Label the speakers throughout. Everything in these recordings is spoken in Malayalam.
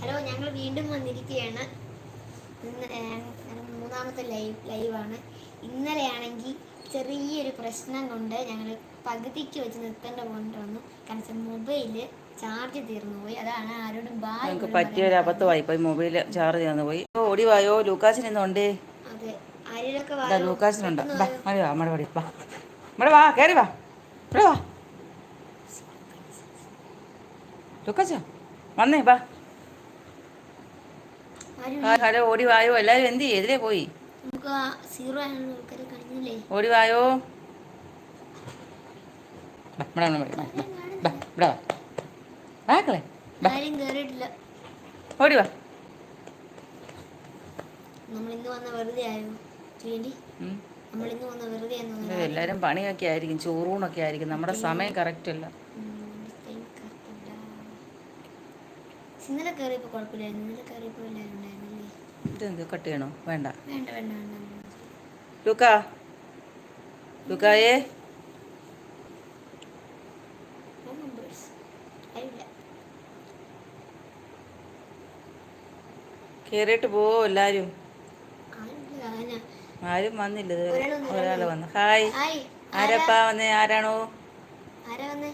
Speaker 1: ഹലോ ഞങ്ങൾ വീണ്ടും വന്നിരിക്കുകയാണ് മൂന്നാമത്തെ ലൈവ് ലൈവാണ്. ഇന്നലെയാണെങ്കിൽ ചെറിയൊരു പ്രശ്നം കൊണ്ട് ഞങ്ങൾ പകുതിക്ക് വെച്ച് നിർത്തേണ്ട കൊണ്ട് വന്നു. കാരണം മൊബൈൽ ചാർജ് തീർന്നു പോയി. അതാണ് ആരോടും
Speaker 2: ഞങ്ങൾക്ക്
Speaker 1: പോലും
Speaker 2: പറ്റിയ ഒരു അബദ്ധമായി പോയി. മൊബൈൽ ചാർജ് തീർന്നു പോയി. ഓടിവായോ ഓടി വായോ? ലൂക്കാസിന് ഇന്നുണ്ടേ
Speaker 1: അതെ
Speaker 2: ലൂക്കാസിനുണ്ട്?
Speaker 1: പെട്ടെന്ന്
Speaker 2: വാ വാ നമ്മുടെ പടി വാ. ഇവിടെ വാ കയറി വാ. ഇവിടെ വാ. ലൂക്കാച്ചാ വന്നേ വാ. ഹലോ ഓടി വായോ. എല്ലാവരും എന്ത് എതിലേ പോയി.
Speaker 1: ഓടിവായോ എല്ലാരും
Speaker 2: ഓടി വായോ. ഓടി വാ. പണിയൊക്കെ ആയിരിക്കും ചോറൂണൊക്കെ ആയിരിക്കും. നമ്മുടെ സമയം കറക്റ്റ് അല്ല
Speaker 1: ഉം, time correct അല്ല. ഇന്നലെ കയറിയപ്പോൾ കുഴപ്പമില്ലായിരുന്നു. ഇന്നലെ കയറിയപ്പോൾ എല്ലാവരും ഉണ്ടായിരുന്നല്ലേ?
Speaker 2: ഇതെന്ത് കട്ട് ചെയ്യണോ? വേണ്ട.
Speaker 1: വേണ്ട വേണ്ട വേണ്ട.
Speaker 2: ലൂക്കാ. ലൂക്കായേ. കയറിയിട്ട് പോവോ
Speaker 1: എല്ലാരും.
Speaker 2: ആരും? വന്നില്ല ഇത്
Speaker 1: ഒരാൾ വന്നു,
Speaker 2: ഒരാൾ വന്നു. ഹായ്. ആരപ്പാ വന്നേ? ആരാണോ?
Speaker 1: ആരാ വന്നേ?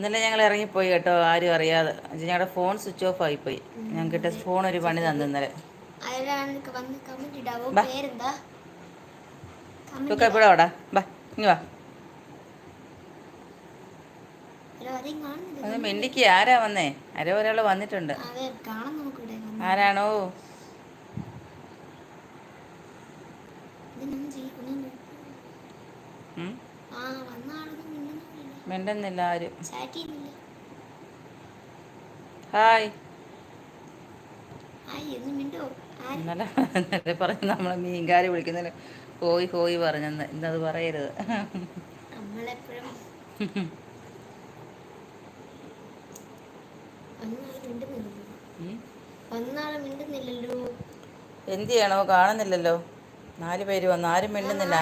Speaker 2: ഇന്നലെ ഞങ്ങൾ ഇറങ്ങിപ്പോയി കേട്ടോ ആരും അറിയാതെ. ഞങ്ങളുടെ ഫോൺ സ്വിച്ച് ഓഫ് ആയിപ്പോയി. ഞങ്ങൾക്ക് ഫോൺ ഒരു പണി തന്നു ഇന്നലെ. വാടാ. ബാ ഇനി വാ. അത് ആരാ വന്നേ? ആരോ ഒരാൾ വന്നിട്ടുണ്ട്. ആരാണോ?
Speaker 1: ആ ഉം? മിണ്ടുന്നില്ല
Speaker 2: ആരും. ഹായ്. ഇന്നലെ ഇന്നലെ പറഞ്ഞു നമ്മളെ മീൻകാരി വിളിക്കുന്നില്ല ഹോയ് ഹോയ് പറഞ്ഞെന്ന്. ഇന്നത് പറയരുത്. എന്ത് ചെയ്യണോ? കാണുന്നില്ലല്ലോ. നാല് പേര് വന്നു. ആരും മിണ്ടുന്നില്ല.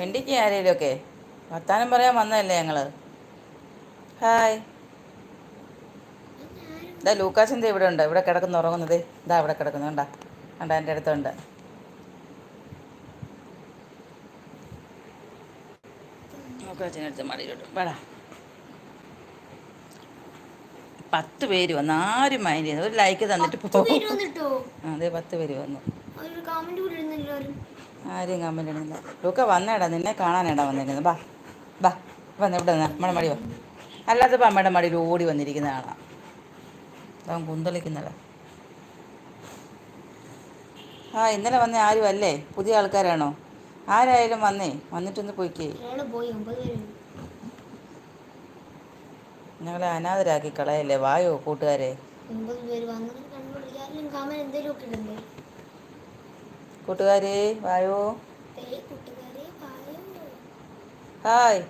Speaker 2: മിണ്ടിക്കും ആരേലും ഒക്കെ വർത്താനം പറയാൻ വന്നതല്ലേ ഞങ്ങൾ? ഹായ് ഇതാ ലൂക്കാസിന്റെ ഇവിടെ ഉണ്ട്? ഇവിടെ കിടക്കുന്ന ഉറങ്ങുന്നത്. ഇതാ ഇവിടെ കിടക്കുന്നു കണ്ടാ. കണ്ടാ എന്റെ അടുത്തുണ്ട് ലൂക്കാസിന്റെ അടുത്ത് മടിയിലോട്ട്. വേടാ. പത്ത് പേര് വന്നു ആരും മൈൻഡ് ചെയ്യുന്നു ഒരു ലൈക്ക് തന്നിട്ട് പോകും അതെ പത്ത് പേര് വന്നു.
Speaker 1: കമന്റ് ആരും
Speaker 2: കമന്റ് ഇടുന്നില്ല ലൂക്ക വന്നേടാ നിന്നെ കാണാനേടാ വന്നിരുന്നു ബാ ബാ വന്ന് ഇവിടെ നിന്ന്. നമ്മുടെ മടി വാ. അല്ലാത്തപ്പോൾ അമ്മയുടെ മടിയിൽ ഓടി വന്നിരിക്കുന്ന കാണാം അവൻ കുന്തളിക്കുന്നതാ. ആ ഇന്നലെ വന്ന ആരും അല്ലേ? പുതിയ ആൾക്കാരാണോ? ആരായാലും വന്നേ വന്നിട്ടൊന്ന് പോയിക്കേ. ഞങ്ങളെ അനാഥരാക്കി കളയല്ലേ? വായോ കൂട്ടുകാരെ.
Speaker 1: വായോ. പേര് വന്നത് കണ്ടുപിടിക്കുക ആരെങ്കിലും കമന്റ് എന്തെങ്കിലും ഒക്കെ ഇടണ്ടേ
Speaker 2: കൂട്ടുകാരെ വായോ
Speaker 1: ഏയ് കൂട്ടുകാരെ പായോ
Speaker 2: ഹായ്.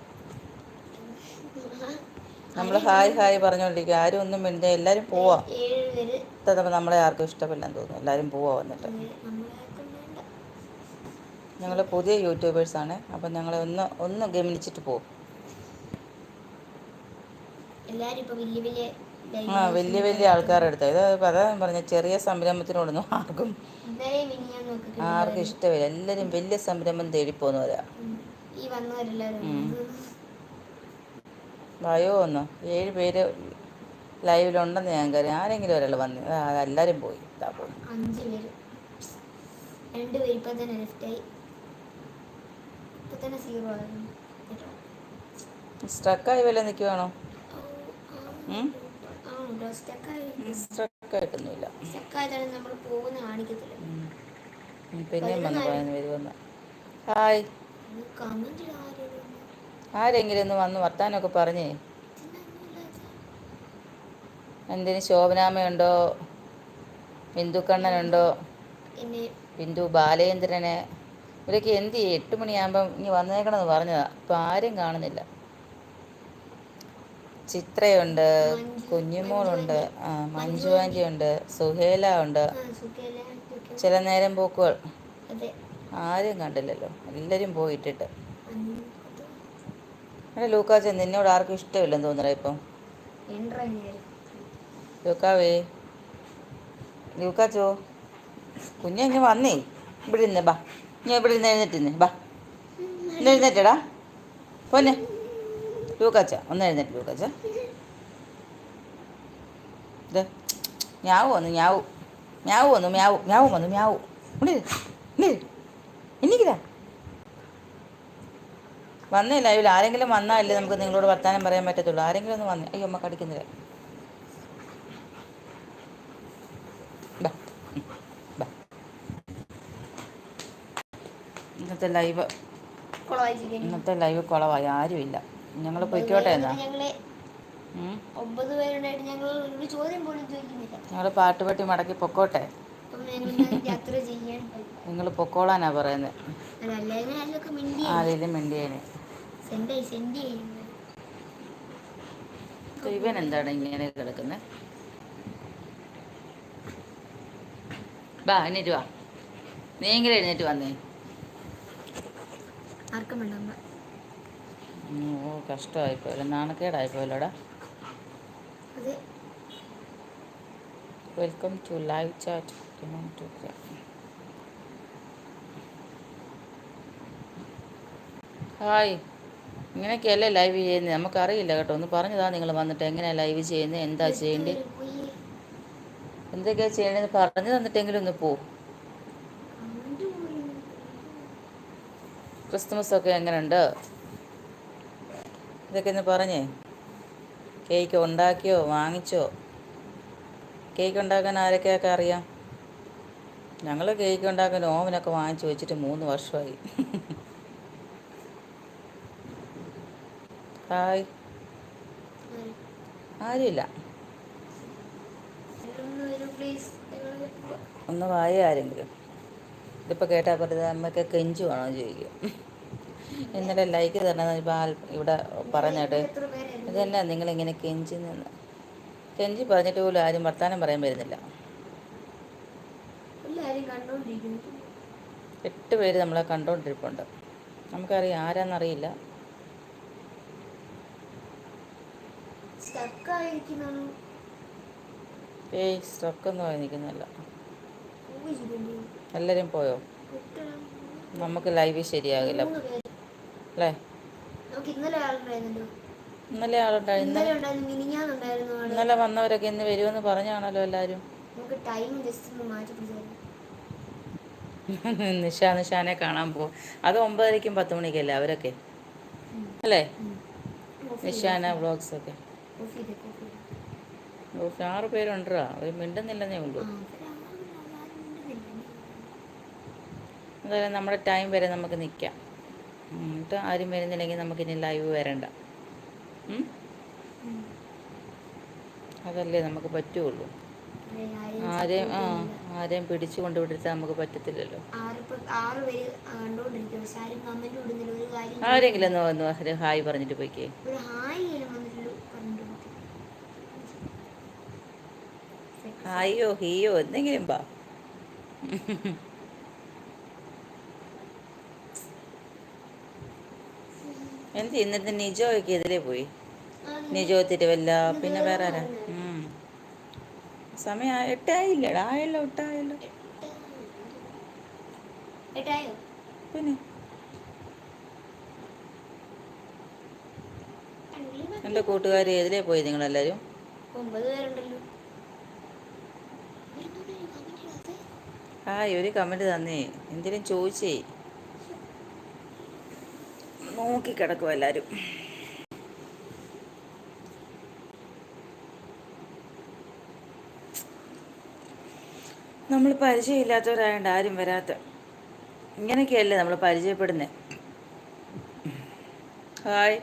Speaker 2: നമ്മൾ ഹായ് ഹായ് പറഞ്ഞുകൊണ്ടിരിക്കുക ആരും ഒന്നും മിണ്ടേ. എല്ലാവരും പോവാ. ഇത്തവണ നമ്മളെ ആർക്കും ഇഷ്ടപ്പെടാൻ തോന്നുന്നു. എല്ലാവരും പോവാ വന്നിട്ട്.
Speaker 1: വേണ്ട
Speaker 2: ഞങ്ങൾ പുതിയ ആണ്. അപ്പം ഞങ്ങളെ ഒന്ന് ഒന്ന് ഗമനിച്ചിട്ട് പോകും
Speaker 1: live
Speaker 2: ആ വലിയ വലിയ ആൾക്കാരുടെ അടുത്ത്. ഇത് അതാ പറഞ്ഞ. ചെറിയ സംരംഭത്തിനോടൊന്നും ആർക്കും ആർക്കും ഇഷ്ടമില്ല. എല്ലാവരും വലിയ സംരംഭം തേടി
Speaker 1: പോന്നു വന്നവരെല്ലാരും
Speaker 2: വായോ ഒന്ന് ഏഴ് പേര് ലൈവിലുണ്ടെന്ന് ഞാൻ കരുതി. ആരെങ്കിലും ഒരാൾ വന്നു. എല്ലാരും എല്ലാവരും പോയി. ഇതാ പോയി.
Speaker 1: അഞ്ച് പേര്. രണ്ട് പേര് ഇപ്പൊ തന്നെ ഇപ്പൊ സീറോ ആയിരുന്നു.
Speaker 2: സ്ട്രക്കായി വല്ല നിൽക്കുവാണോ
Speaker 1: പിന്നെ
Speaker 2: സ്ട്രക്കായിട്ടൊന്നുമില്ല വന്നു പതിനൊന്ന് പേര് വന്നു. ഹായ് ആരെങ്കിലും ഒന്ന് വന്ന് വർത്താനൊക്കെ പറഞ്ഞേ. എന്തിന് ശോഭനാമയുണ്ടോ ബിന്ദുക്കണ്ണനുണ്ടോ? ബിന്ദു ബാലേന്ദ്രനെ. ഇവരൊക്കെ എന്ത് ചെയ്യും? എട്ട് മണിയാകുമ്പം ഇനി വന്നേക്കണമെന്ന് പറഞ്ഞതാ. ഇപ്പം ആരും കാണുന്നില്ല. ചിത്രയുണ്ട് കുഞ്ഞുമോളുണ്ട് ആ, മഞ്ജു ആന്റിയുണ്ട് സുഹേല ഉണ്ട് ചില നേരം പോക്കുകൾ. ആരും കണ്ടില്ലല്ലോ. എല്ലാവരും പോയിട്ടിട്ട്. എടാ ലൂക്കാച്ച നിന്നോട് ആർക്കും ഇഷ്ടമില്ലെന്ന് തോന്നുന്നു ഇപ്പം. ലൂക്കാവേ. ലൂക്കാച്ചോ കുഞ്ഞെ ഇങ്ങ് വന്നേ. ഇവിടെ ഇരുന്ന് ബാ. ഞാൻ ഇവിടെ ഇരുന്ന് എഴുന്നേറ്റിന്ന് ബാ. ഒന്ന് എഴുന്നേറ്റടാ. പോന്നെ. ലൂക്കാച്ച ഒന്ന് എഴുന്നേറ്റ് ലൂക്കാച്ച. ഇത് ഞാവു വന്നു ഞാവു ഞാവു വന്നു മ്യാവു. ഞാവും വന്നു മ്യാവു. ഇവിടെ. എണീക്കടാ വന്നേ ലൈവിൽ ആരെങ്കിലും വന്നാലേ നമുക്ക് നിങ്ങളോട് വർത്താനം പറയാൻ പറ്റത്തുള്ളൂ. ആരെങ്കിലും ഒന്ന് വന്നേ. അയ്യോ അമ്മ കടിക്കുന്നില്ല. ഇന്നത്തെ ലൈവ്. ഇന്നത്തെ ലൈവ് കുളവായി. ആരുമില്ല. ഞങ്ങൾ പൊയ്ക്കോട്ടെ എന്നാ.
Speaker 1: ഞങ്ങൾ
Speaker 2: പാട്ടുപെട്ടി മടക്കി പൊക്കോട്ടെ.
Speaker 1: യാത്ര ചെയ്യാൻ
Speaker 2: നിങ്ങൾ പൊക്കോളാനാ പറയുന്നത് ആരെങ്കിലും മിണ്ടിയേനെ. ഇവൻ എന്താണ് ഇങ്ങനെ കിടക്കുന്നത് ബാ എന്നിട്ട് വാ. നീയെങ്കിലും എഴുന്നേറ്റ് വന്നേ?
Speaker 1: ആർക്കും കഷ്ടമായി പോലെ
Speaker 2: നാണക്കേടായി ഓ കഷ്ടമായിപ്പോയല്ലോ. നാണക്കേടായിപ്പോയല്ലോടാ.
Speaker 1: അത്.
Speaker 2: Welcome to live chat hi ഇങ്ങനെയൊക്കെയല്ലേ live ചെയ്യുന്നത്? നമുക്കറിയില്ല കേട്ടോ. ഒന്ന് പറഞ്ഞതാ നിങ്ങൾ വന്നിട്ട് എങ്ങനെയാണ് ലൈവ് ചെയ്യുന്നത്? എന്താ ചെയ്യേണ്ടത് എന്തൊക്കെയാ ചെയ്യേണ്ടതെന്ന് പറഞ്ഞു തന്നിട്ടെങ്കിലും ഒന്ന് പോ. ക്രിസ്മസ് ഒക്കെ എങ്ങനെയുണ്ട്? ഇതൊക്കെ ഒന്ന് പറഞ്ഞേ. കേക്ക് ഉണ്ടാക്കിയോ? വാങ്ങിച്ചോ? കേക്ക് ഉണ്ടാക്കാൻ ആരൊക്കെയൊക്കെ അറിയാം? ഞങ്ങൾ കേക്ക് ഉണ്ടാക്കാൻ ഓവനൊക്കെ വാങ്ങിച്ചു വെച്ചിട്ട് മൂന്ന് വർഷമായി ഹായ്.
Speaker 1: ആരും.
Speaker 2: ആരുമില്ല.
Speaker 1: ഒന്ന്
Speaker 2: വായ ആരെങ്കിലും. ഇതിപ്പോൾ കേട്ടാൽ പറഞ്ഞത് അമ്മയ്ക്ക് കെഞ്ചു വേണോ ചോദിക്കും. ഇന്നലെ ലൈക്ക് തരണമെന്ന് ഇപ്പോൾ ഇവിടെ പറഞ്ഞിട്ട് ഇതല്ല നിങ്ങളിങ്ങനെ കെഞ്ചി നിന്ന് കെഞ്ചി പറഞ്ഞിട്ട് പോലും ആരും വർത്താനം പറയാൻ വരുന്നില്ല. എട്ട് പേര് നമ്മളെ കണ്ടുകൊണ്ടിരിപ്പുണ്ട് നമുക്കറിയാം ആരാന്നറിയില്ല. ഏയ് സ്റ്റക്കൊന്നും നിൽക്കുന്നില്ല എല്ലാവരും പോയോ?
Speaker 1: കുട്ടികളും
Speaker 2: നമുക്ക് ലൈവ് ശരിയാകില്ല. അല്ലേ?
Speaker 1: ഇന്നലെ
Speaker 2: ഇന്നലെ ആളുണ്ടായിരുന്നു
Speaker 1: ഇന്നലെ ഉണ്ടായിരുന്നു മിനിഞ്ഞാന്നുണ്ടായിരുന്നു ആൾ.
Speaker 2: ഇന്നലെ വന്നവരൊക്കെ ഇന്ന് വരുമെന്ന് പറഞ്ഞാണല്ലോ എല്ലാരും.
Speaker 1: നമുക്ക് ടൈം ജസ്റ്റ് ഒന്ന് മാറ്റി പിടിച്ചായിരുന്നു
Speaker 2: നിഷ നിഷാനെ കാണാൻ പോകും അത് ഒമ്പതരയ്ക്കും പത്ത് മണിക്കല്ലേ അവരൊക്കെ? അല്ലേ? നിഷാന വ്ളോഗ്സ് ഒക്കെ. ആറ് പേരുണ്ടാ അവർ മിണ്ടുന്നില്ലെന്നേ ഉള്ളൂ. എന്തായാലും നമ്മുടെ ടൈം വരെ നമുക്ക് നിൽക്കാം എന്നിട്ട് ആരും വരുന്നില്ലെങ്കിൽ നമുക്കിനി ലൈവ് വരണ്ട. അതല്ലേ നമുക്ക് പറ്റുള്ളൂ.
Speaker 1: ആരെയും
Speaker 2: ആ. ആരെയും പിടിച്ചു കൊണ്ടുപിടിച്ചാൽ നമുക്ക് പറ്റത്തില്ലല്ലോ. ആരെങ്കിലും ഒന്ന് വന്നു ഒരു ഹായ് പറഞ്ഞിട്ട് പോയിക്കേ.
Speaker 1: ഹായോ
Speaker 2: ഹീയോ എന്തെങ്കിലും പാ എന്ത് ഇന്നത്തെ നിജോയ്ക്ക് എതിരെ പോയി? നിജോ തിരുവല്ല. പിന്നെ വേറെ ആരാ. സമയം എട്ടായില്ലടാ. ആയല്ലോ എട്ടായല്ലോ. പിന്നെ? എന്റെ കൂട്ടുകാർ എതിരെ പോയി നിങ്ങളെല്ലാവരും
Speaker 1: എല്ലാരും ആ
Speaker 2: ഹായ് ഒരു കമന്റ് തന്നേ. എന്തിനും ചോദിച്ചേ? നോക്കി കിടക്കും എല്ലാവരും നമ്മൾ പരിചയമില്ലാത്തവരായതുകൊണ്ട് ആരും വരാത്ത ഇങ്ങനെയൊക്കെയല്ലേ നമ്മൾ പരിചയപ്പെടുന്നത് ഹായ്.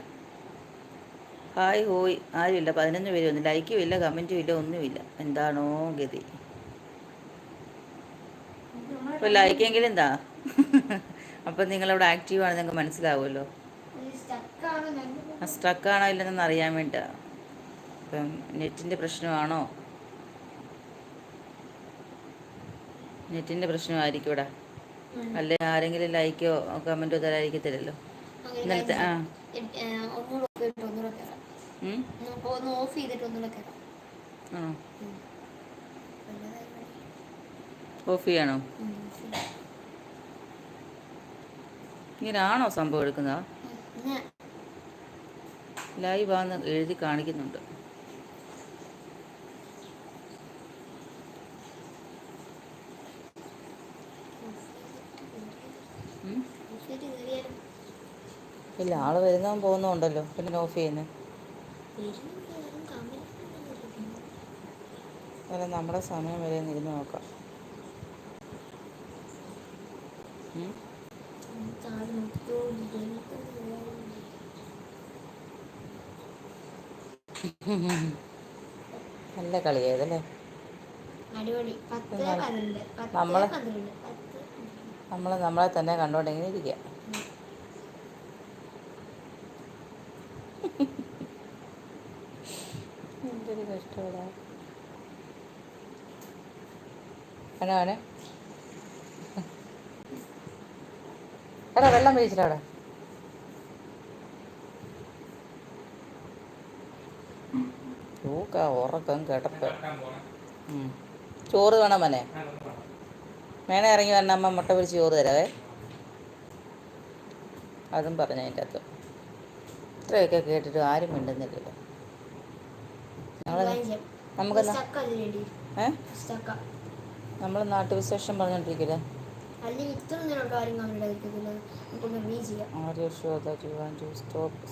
Speaker 2: ഹായ് ഹോയ്. ആരുമില്ല. പതിനൊന്ന് പേര് ഒന്നും ലൈക്കും ഇല്ല കമന്റും ഇല്ല ഒന്നുമില്ല. എന്താണോ ഗതി. ഇപ്പോൾ ലൈക്കെങ്കിലും എന്താ അപ്പം നിങ്ങളവിടെ ആക്റ്റീവാണ് നിങ്ങൾക്ക് മനസ്സിലാവുമല്ലോ. സ്ട്രക്കാണോ ഇല്ലെന്ന് അറിയാൻ വേണ്ടിയാണ് ഇപ്പം നെറ്റിന്റെ പ്രശ്നമാണോ? നെറ്റിന്റെ പ്രശ്നമായിരിക്കും ഇവിടെ. അല്ലെ? ആരെങ്കിലും ലൈക്കോ കമന്റോ തരാതിരിക്കത്തില്ലല്ലോ.
Speaker 1: അങ്ങനെ
Speaker 2: ഇന്നലത്തെ ആ?
Speaker 1: ഓഫ്
Speaker 2: ആണോ ചെയ്യണോ. ഇങ്ങനാണോ സംഭവം എടുക്കുന്നത്? ലൈവ് ആന്ന് എഴുതി കാണിക്കുന്നുണ്ട് ഇല്ല ആൾ വരുന്നവൻ പോകുന്നുണ്ടല്ലോ പിന്നെ ഓഫ് ചെയ്യുന്നത്. അല്ല നമ്മുടെ സമയം വരെ ഇരുന്ന് നോക്കാം ഉം? നല്ല കളിയായതല്ലേ?
Speaker 1: നമ്മൾ
Speaker 2: നമ്മള്- നമ്മളെ തന്നെ കണ്ടുകൊണ്ടിങ്ങനെ ഇരിക്കുക. എന്തൊരു കഷ്ടപ്പെടാ. എടാ വെള്ളം വീഴിച്ചില്ല അവിടെ. ഉറക്കം കിടപ്പ്. ചോറ് വേണം മനെ. മേണ ഇറങ്ങി വരണ അമ്മ മുട്ട പൊരിച്ച് ചോറ് തരാവേ. അതും പറഞ്ഞു അതിന്റെ അകത്ത്. ഇത്രയൊക്കെ കേട്ടിട്ട് ആരും മിണ്ടുന്നില്ല ഞങ്ങൾ
Speaker 1: വേണ്ടി
Speaker 2: ഏ? നമ്മൾ നാട്ടുവിശേഷം പറഞ്ഞോണ്ടിരിക്കില്ലേ?
Speaker 1: അല്ലെങ്കിൽ ഇത്ര നേരം കാര്യങ്ങൾ
Speaker 2: ടു സ്റ്റോപ്പ്